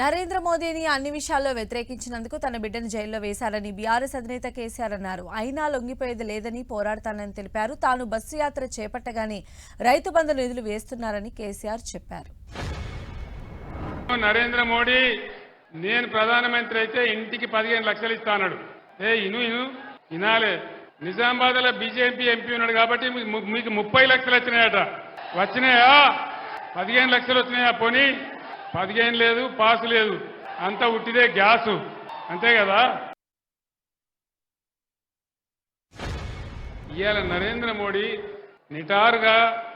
నరేంద్ర మోదీని అన్ని విషయాల్లో వ్యతిరేకించినందుకు తన బిడ్డను జైల్లో వేశారని బీఆర్ఎస్ అధినేత కేసీఆర్ అన్నారు. అయినా లొంగిపోయేది లేదని పోరాడతానని తెలిపారు. తాను బస్సు యాత్ర చేపట్టగానే రైతు బంధు నిధులు వేస్తున్నారని కేసీఆర్ చెప్పారు. నరేంద్ర మోడీ నేను ప్రధానమంత్రి అయితే ఇంటికి పదిహేను లక్షలు ఇస్తాను ఏ ఇను ఇను ఇనాలే. నిజామాబాద్లో బీజేపీ ఎంపీ ఉన్నాడు కాబట్టి మీకు ముప్పై లక్షలు వచ్చినాయట. వచ్చినాయా? పదిహేను లక్షలు వచ్చినాయా? పోనీ. పదిహేను లేదు పాసు లేదు. అంతా ఉట్టిదే గ్యాసు. అంతే కదా? ఇవాళ నరేంద్ర మోడీ నిటారుగా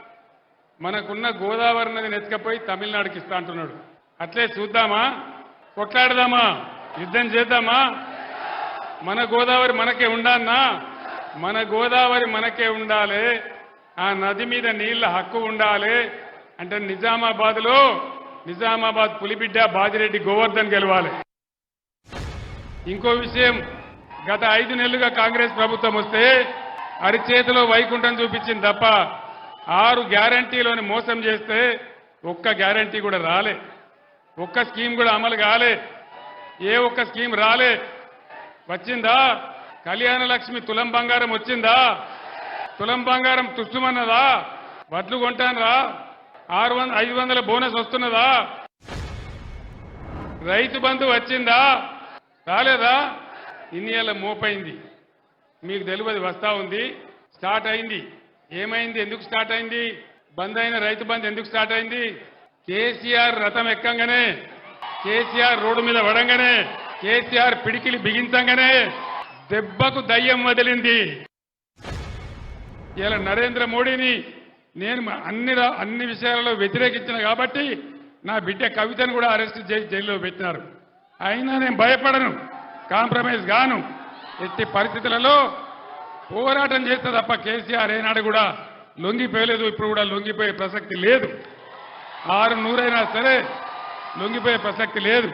మనకున్న గోదావరి నది నెత్తుకపోయి తమిళనాడుకి ఇస్తా అంటున్నాడు. అట్లే చూద్దామా? కొట్లాడదామా? యుద్ధం చేద్దామా? మన గోదావరి మనకే ఉండాలన్నా మన గోదావరి మనకే ఉండాలి. ఆ నది మీద నీళ్ళ హక్కు ఉండాలి. అంటే నిజామాబాద్లో నిజామాబాద్ పులిబిడ్డ బాజిరెడ్డి గోవర్ధన్ గెలవాలి. ఇంకో విషయం గత ఐదు నెలలుగా కాంగ్రెస్ ప్రభుత్వం వస్తే అరిచేతిలో వైకుంఠం చూపించింది తప్ప ఆరు గ్యారంటీలోని మోసం చేస్తే ఒక్క గ్యారంటీ కూడా రాలే. ఒక్క స్కీమ్ కూడా అమలు కాలే. ఏ ఒక్క స్కీమ్ రాలే. వచ్చిందా? కళ్యాణ లక్ష్మి తులం బంగారం వచ్చిందా? తులం బంగారం తుస్సుమన్నదా వడ్లు కొంటానరా? ఆరు వంద ఐదు వందల బోనస్ వస్తున్నదా? రైతు బంధు వచ్చిందా? రాలేదా? ఇన్ని ఏళ్ళ మోపైంది. మీకు తెలియదు వస్తా ఉంది. స్టార్ట్ అయింది. ఏమైంది? ఎందుకు స్టార్ట్ అయింది? బంద్ అయిన రైతు బంద్ ఎందుకు స్టార్ట్ అయింది? కేసీఆర్ రథం ఎక్కంగానే కేసీఆర్ రోడ్డు మీద పడంగానే కేసీఆర్ పిడికిలి బిగించంగానే దెబ్బకు దయ్యం వదిలింది. ఇలా నరేంద్ర మోడీని నేను అన్ని అన్ని విషయాలలో వ్యతిరేకించిన కాబట్టి నా బిడ్డ కవితను కూడా అరెస్ట్ చేసి జైల్లో పెట్టినారు. అయినా నేను భయపడను కాంప్రమైజ్ గాను. ఎట్టి పరిస్థితులలో పోరాటం చేస్తే తప్ప కేసీఆర్ ఏనాడు కూడా లొంగిపోయలేదు ఇప్పుడు కూడా లొంగిపోయే ప్రసక్తి లేదు. ఆరు నూరైనా సరే లొంగిపోయే ప్రసక్తి లేదు.